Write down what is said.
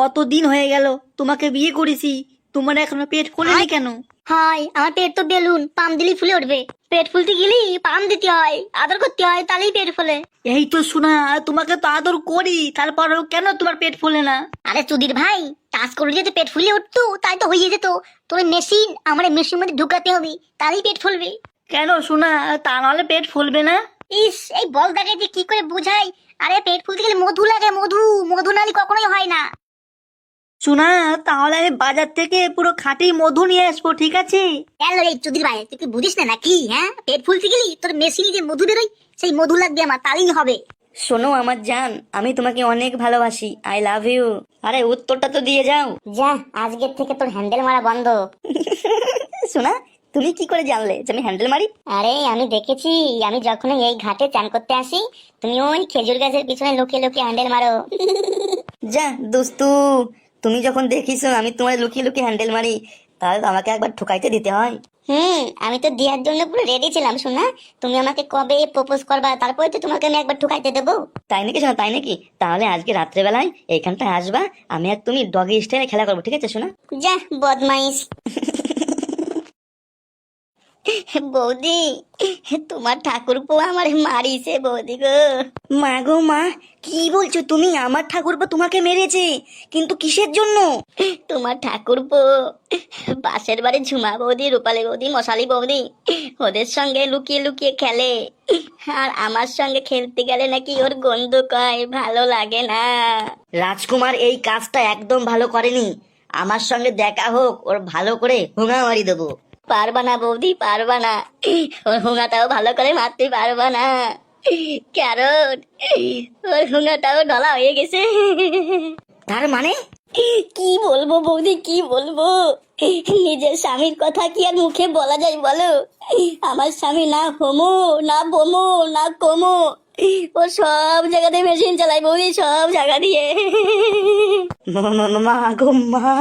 কত দিন হয়ে গেল তোমাকে বিয়ে করেছি। তোমার এখনও পেট ফোলেনি কেন? হয় আমার পেট তো বেলুন পাম দিলেই ফুলে উঠবে। পেট ফুলতে গেলি পাম দিতে হয় আদর করতে হয় তাহলেই পেট ফোলে। এই তো শোনা তোমাকে তো আদর করি তারপরেও কেন তোমার পেট ফোলে না? আরে চুদির ভাই টাচ করলে যদি পেট ফুলে উঠতো তাই তো হয়ে যেত। তোর মেশিন আমার মেশিন মধ্যে ঢুকাতে হবে তাহলেই পেট ফুলবে। কেন শোনা তা নাহলে পেট ফুলবে না? ইস এই বল দেখাই যে কি করে বুঝাই? আরে পেট ফুলতে গেলে মধু লাগে মধু মধু নালি কখনোই হয় না। শোনা তাহলে আমি বাজার থেকে পুরো খাঁটি মধু নিয়ে আসব ঠিক আছে? কেন এই চুদির ভাই? তুই কি বুঝিস না নাকি হ্যাঁ? পেট ফুলতে গেলি তোর মেশিনে যে মধু বেরোয় সেই মধু লাগবে আমার তাহলেই হবে। শোনো আমার জান আমি তোমাকে অনেক ভালোবাসি আই লাভ ইউ আরে উত্তরটা তো দিয়ে যাও। যা আজকের থেকে তোর হ্যান্ডেল মারা বন্ধ। শোনা তুমি কি করে জানলে যে আমি হ্যান্ডেল মারি? আরে আমি দেখেছি আমি যখন এই ঘাটে চান করতে আসি তুমি ওই খেজুর গাছের পিছনে লুকিয়ে লুকিয়ে হ্যান্ডেল মারো। যা দোস্তু তুমি যখন দেখিস আমি তোমার লুকিয়ে লুকিয়ে হ্যান্ডেল মারি তাহলে তো আমাকে একবার ঠুকাইতে দিতে হয়। হুম আমি তো দেওয়ার জন্য পুরো রেডি ছিলাম শোনা তুমি আমাকে কবে প্রপোজ করবা তারপরে তো তোমাকে আমি একবার ঠুকাইতে দেবো। তাই নাকি শোনা তাই নাকি? তাহলে আজকে রাত্রেবেলায় এইখানটায় আসবা আমি আর তুমি ডগি স্টাইলে খেলা করব ঠিক আছে শোনা যা বদমাইশ। বৌদি তোমার ঠাকুরপো আমার মারিছে বৌদি গো। মা গো মা কি বলছো তুমি? আমার ঠাকুরপো তোমাকে মেরেছে কিন্তু কিসের জন্য? তোমার ঠাকুরপো পাশের বাড়ি ঝুমা বৌদি রূপালী বৌদি মশালি বৌদি ওদের সঙ্গে লুকিয়ে লুকিয়ে খেলে। আর আমার সঙ্গে খেলতে গেলে নাকি ওর গন্ধ কয় ভালো লাগে না। রাজকুমার এই কাজটা একদম ভালো করেনি। আমার সঙ্গে দেখা হোক ওর ভালো করে হুঙা মারি দেবো। পারবা না বৌদি পারবা না। ওর হুঙাটাও ভালো করে মারতে পারবা না। কারণ ওর হুঙাটাও ডলা হয়ে গেছে। তার মানে? কি বলব বৌদি কি বলব? নিজের স্বামীর কথা কি আর মুখে বলা যায় বলো? আমার স্বামী না হোমো না বোমো না কোমো। ও সব জায়গাতে মেশিন চালায় বৌদি সব জায়গা দিয়ে। মা- গো মা।